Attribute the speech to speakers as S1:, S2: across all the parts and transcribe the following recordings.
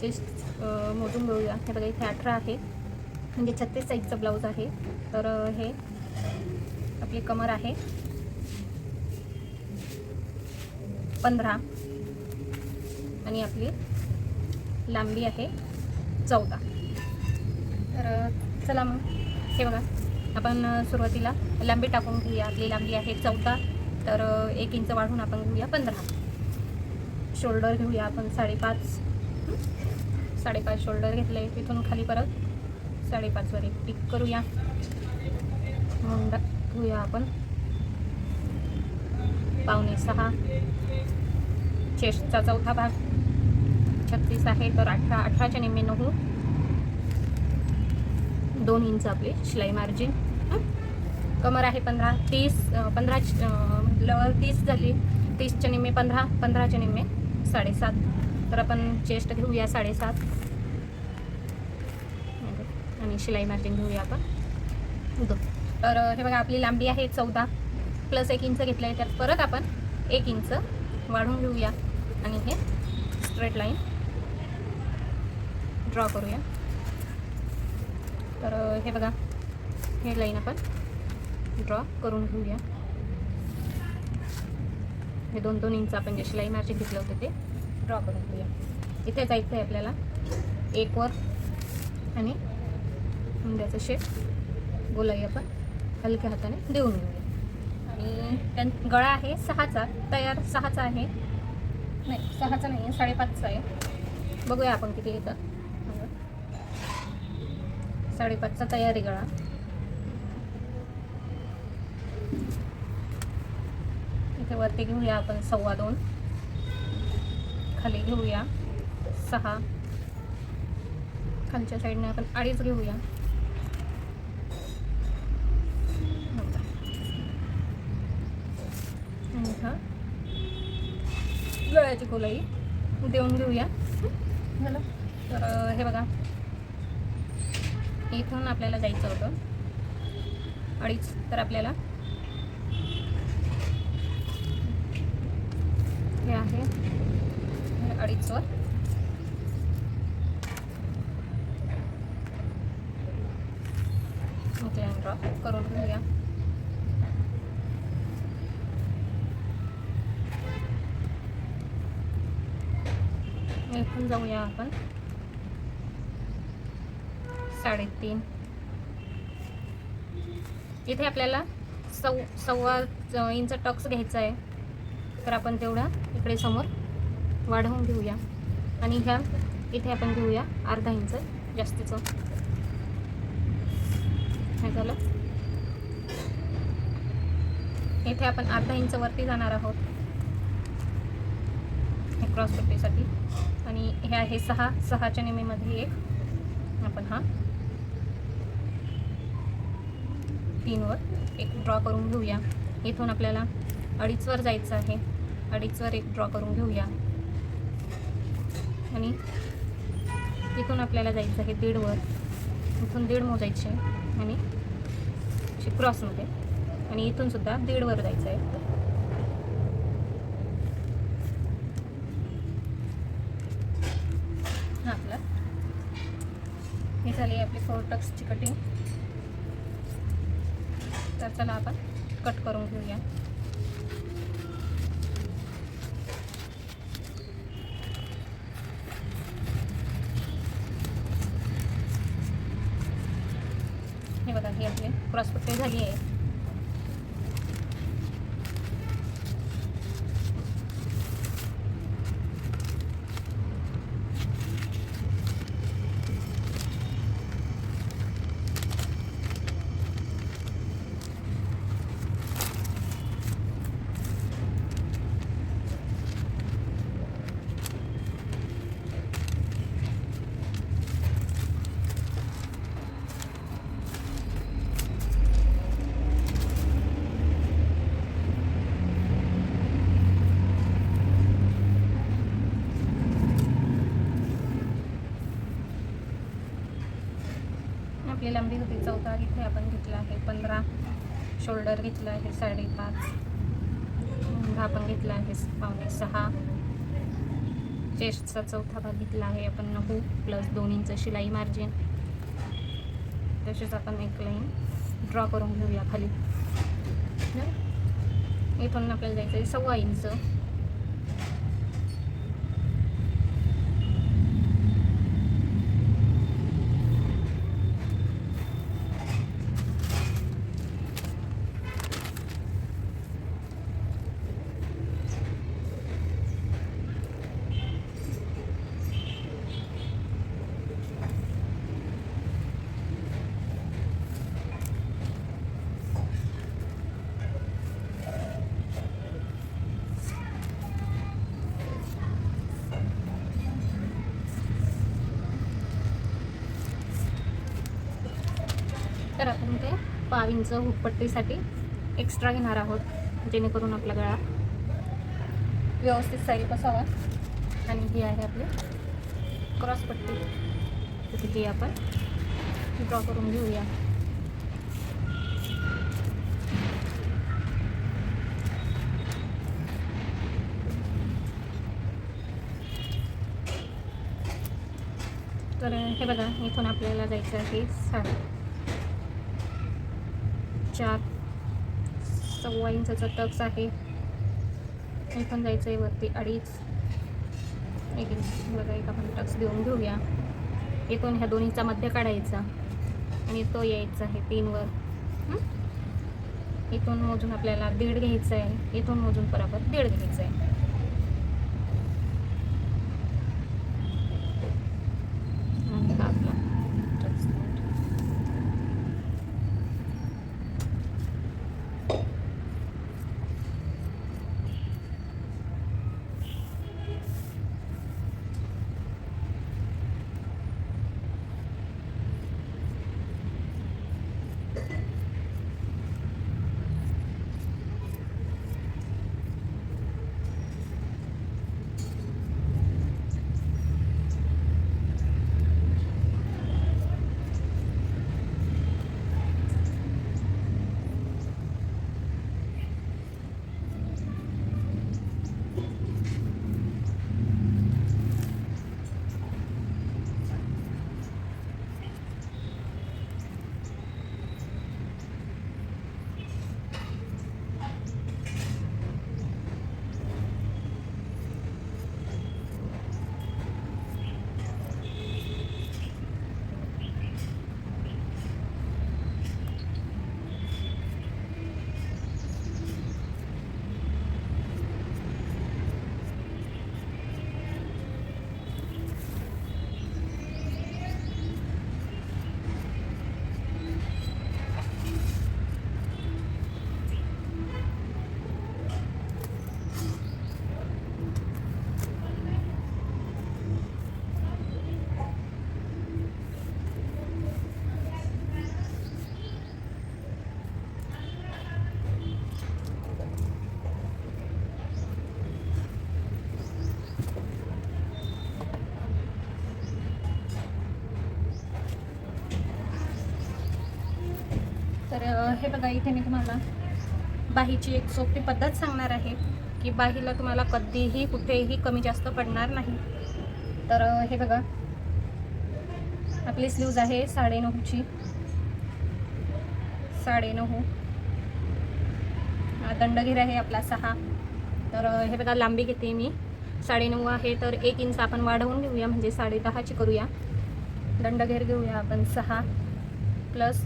S1: Chest मोजून घेऊया. हे बघा इथे अठरा आहे. म्हणजे छत्तीस साईजचं ब्लाऊज आहे. तर हे आपली कमर आहे. पंधरा. आणि आपली लांबी आहे चौदा. तर चला मग. हे बघा आपण सुरुवातीला लांबी टाकून घेऊया. आपली लांबी आहे चौदा. तर एक इंच वाढून आपण घेऊया पंधरा. शोल्डर घेऊया आपण साडेपाच. साडेपाच शोल्डर घेतलं आहे तिथून खाली परत. साडेपाचवर एक टिक करूया. म्हणून घेऊया आपण. पावणे सहा. चेस्टचा चौथा भाग. छत्तीस आहे तर अठरा अठराच्या निम्मे नऊ. दोन इंच आपले शिलाई मार्जिन कमर आहे पंधरा तीस पंधरा अं, तीस झाली. तीसच्या निम्मे पंधरा पंधराच्या निम्मे साडेसात. तर आपण चेस्ट घेऊया साडेसात. म्हणजे, आणि शिलाई मार्जिन घेऊया आपण. दो तर हे बघा आपली लांबी आहे चौदा. प्लस एक इंच घेतलं आहे त्यात परत आपण एक इंच वाढून घेऊया. आणि हे स्ट्रेट लाईन ड्रॉ करूया. तर हे बघा हे लाईन आपण ड्रॉ करून घेऊया. हे दोन दोन इंच आपण जे शिलाई मार्जिन घेतलं होतं ते ड्रॉ करून घेऊया. इथे जायचं आहे आपल्याला. एक वर आणि मुंड्याचं शेप गोलाई आपण हलक्या हाताने देऊन घेऊया. आणि त्यां गळा आहे सहाचा. तयार सहाचा आहे. नाही सहाचा नाही आहे साडेपाचचा आहे. बघूया आपण किती येतं. साडेपाचचा तयारी गळा. इथे वरती घेऊया आपण सव्वा दोन. खाली घेऊया. सहा. खालच्या साईडने आपण अडीच घेऊया. गळ्याची गोलाई देऊन घेऊया. झालं? तर हे बघा. इथून आपल्याला जायचं होतं. अडीच तर आपल्याला हे आहे. अडीचवर लाईन करून घेऊया. इथून जाऊया आपण. साडेतीन. इथे आपल्याला सव सव्वा इंच टक्स घ्यायचा आहे. तर आपण तेवढा इकडे समोर वाढवून घेऊया. आणि ह्या इथे आपण घेऊया अर्धा इंच जास्तीचं. हे झालं. इथे आपण अर्धा इंच वरती जाणार आहोत. हे क्रॉस पट्टीसाठी. आणि हे आहे सहा सहाच्या निमेमध्ये एक. आपण हा तीनवर एक ड्रॉ करून घेऊया. इथून आपल्याला अडीचवर जायचं आहे. अडीचवर एक ड्रॉ करून घेऊया. आणि इथून आपल्याला जायचं आहे दीडवर. इथून दीड मोजायचे आणि अशी क्रॉसमध्ये आणि इथून सुद्धा दीडवर जायचं आहे. हा आपला. हे झाली आपली फोर टक्सची कटिंग तर चला आपण कट करून घेऊया हे बघा ही आपली क्रॉस झाली आहे. आपली लांबी होती. चौदा इथे आपण घेतला आहे. पंधरा शोल्डर घेतला आहे. साडेपाच. आपण घेतला आहे. पावणे सहा. चेस्टचा चौथा भाग घेतला आहे. आपण नऊ प्लस दोन इंच शिलाई मार्जिन तसेच आपण एक लाईन ड्रॉ करून घेऊया खाली. इथून आपल्याला जायचं आहे सव्वा इंच तर आपण ते पाव इंच एक्स्ट्रा घेणार आहोत जेणेकरून आपला गळा व्यवस्थित साईल बसावा. आणि ही आहे आपली क्रॉसपट्टी तिथे तर तिथे आपण ड्रॉ करून घेऊया. तर हे बघा इथून आपल्याला जायचं आहे साडे. चार सव्वा इंचाचा टक्स आहे इथून जायचं आहे वरती अडीच. एक इंच बघा एक आपण टक्स देऊन घेऊया. इथून ह्या दोन्हीचा मध्य काढायचा. आणि तो यायचा आहे तीनवर. इथून मोजून आपल्याला दीड घ्यायचं आहे इथून मोजून बरोबर दीड घ्यायचं आहे हे बघा इथे मी तुम्हाला बाहीची एक सोपी पद्धत सांगणार आहे की बाहीला तुम्हाला कधीही कुठेही कमी जास्त पडणार नाही. तर हे बघा आपली स्लीव्ज आहे साडेनऊची साडेनऊ नऊ. दंडघेर आहे आपला सहा. तर हे बघा लांबी घेते मी. साडेनऊ आहे तर एक इंच आपण वाढवून घेऊया म्हणजे साडे दहाची करूया. दंडघेर घेऊया आपण सहा. प्लस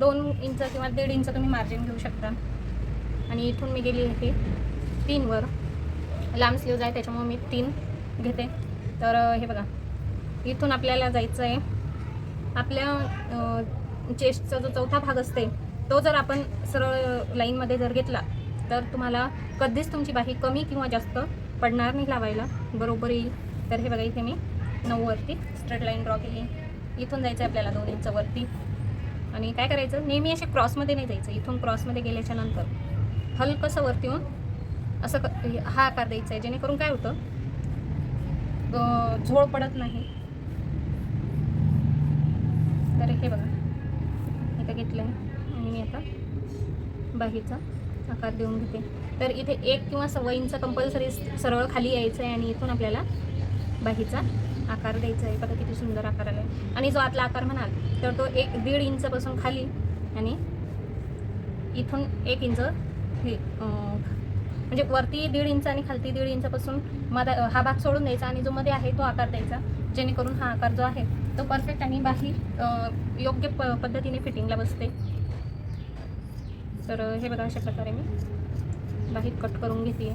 S1: दोन इंच किंवा दीड इंच तुम्ही मार्जिन घेऊ शकता. आणि इथून मी गेली आहे तीनवर. लांब स्लीव्ज आहे त्याच्यामुळे मी तीन घेते. तर हे बघा. इथून आपल्याला जायचं आहे आपल्या चेस्टचा जो चौथा भाग असते तो जर आपण सरळ लाईनमध्ये जर घेतला तर तुम्हाला कधीच तुमची बाही कमी किंवा जास्त पडणार नाही लावायला. बरोबर येईल. तर हे बघा इथे मी नऊवरती स्ट्रेट लाईन ड्रॉ केली. इथून जायचं आहे आपल्याला दोन इंचवरती आणि काय करायचं? नेहमी असे क्रॉसमध्ये नाही जायचं. इथून क्रॉसमध्ये गेल्याच्यानंतर हलकंसं वरती येऊन असं क- हा आकार द्यायचा आहे. जेणेकरून काय होतं? झोळ पडत नाही. तर हे बघा. इथं घेतलं आहे आणि मी आता बाहीचा आकार देऊन घेते. तर इथे एक किंवा सव्वा इंच कंपल्सरी सरळ खाली यायचं आहे आणि इथून आपल्याला बाहीचा आकार द्यायचा आहे. बघा किती सुंदर आकार आला आहे आणि जो आतला आकार म्हणाल तर तो एक दीड इंचपासून खाली आणि इथून एक इंच हे म्हणजे वरती दीड इंच आणि खालती दीड इंचापासून मधा हा भाग सोडून द्यायचा आणि जो मध्ये आहे तो आकार द्यायचा जेणेकरून हा आकार जो आहे तो परफेक्ट आणि बाहेर योग्य प पद्धतीने फिटिंगला बसते. तर हे बघा अशा प्रकारे मी बाहेर कट करून घेते.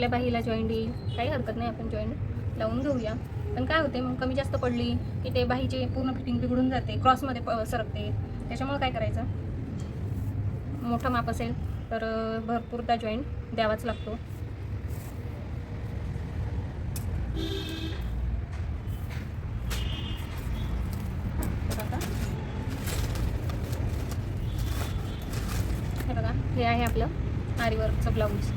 S1: आपल्या बाहीला जॉईंट येईल काही हरकत नाही आपण जॉईंट लावून घेऊया. पण काय होते मग कमी जास्त पडली की ते बाहीची पूर्ण फिटिंग बिघडून जाते क्रॉसमध्ये प सरकते. त्याच्यामुळे काय करायचं? मोठं माप असेल तर भरपूरदा जॉईंट द्यावाच लागतो. हे बघा हे आहे आपलं आरीवर्कचं ब्लाऊज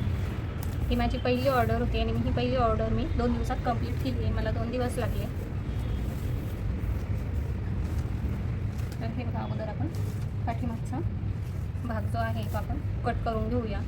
S1: ही माझी पहिली ऑर्डर होती आणि ही पहिली ऑर्डर मी दोन दिवसात कंप्लीट केली आहे. मला दोन दिवस लागले. तर हे बघा अगोदर आपण पाठीमागचा भाग जो आहे तो आपण कट करून घेऊया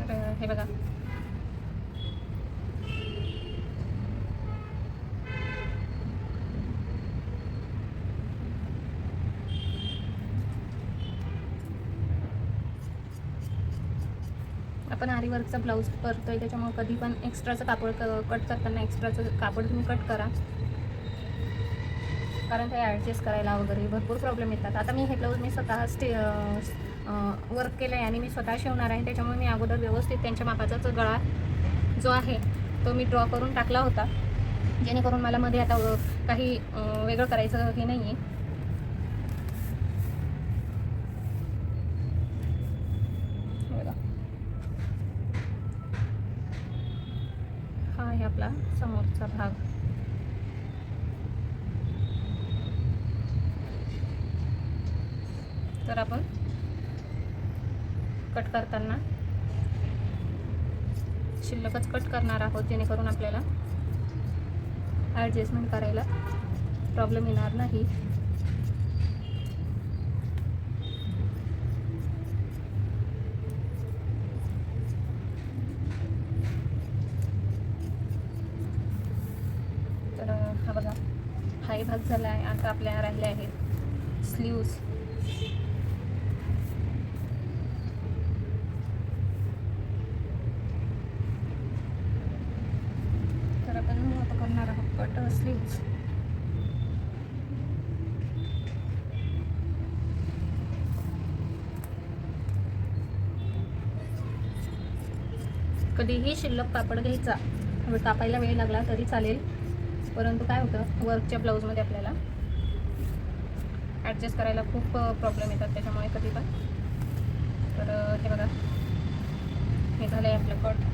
S1: तर हे बघा आपण आरीवर्कचा ब्लाऊज करतोय त्याच्यामुळे कधी पण एक्स्ट्राचं कापड कट करताना एक्स्ट्राचं कापड तुम्ही कट करा. कारण ते ॲडजस्ट करायला वगैरे भरपूर प्रॉब्लेम येतात. आता मी हे ब्लाऊज मी स्वतः स्टे वर्क केलं आहे आणि मी स्वतः शिवणार आहे. त्याच्यामुळे मी अगोदर व्यवस्थित त्यांच्या मापाचाच गळा जो आहे तो मी ड्रॉ करून टाकला होता. जेणेकरून मला मध्ये आता काही वेगळं करायचं हे नाही आहे बघा हा आहे आपला समोरचा भाग. तर आपण कट करताना शिल्लकच कट करणार आहोत जेणेकरून आपल्याला ॲडजस्टमेंट करायला प्रॉब्लेम येणार नाही. हाही झाला आहे आता आपल्या राहिले आहेत. स्लीव्स तर आपण आता करणार आहोत कट स्लीव्स कधीही शिल्लक कापड घ्यायचा. कापायला वेळ लागला तरी चालेल. परंतु काय होतं वर्कच्या ब्लाऊजमध्ये आपल्याला ॲडजस्ट करायला खूप प्रॉब्लेम येतात. त्याच्यामुळे कधी पण. तर हे बघा. हे झालं आहे आपलं कट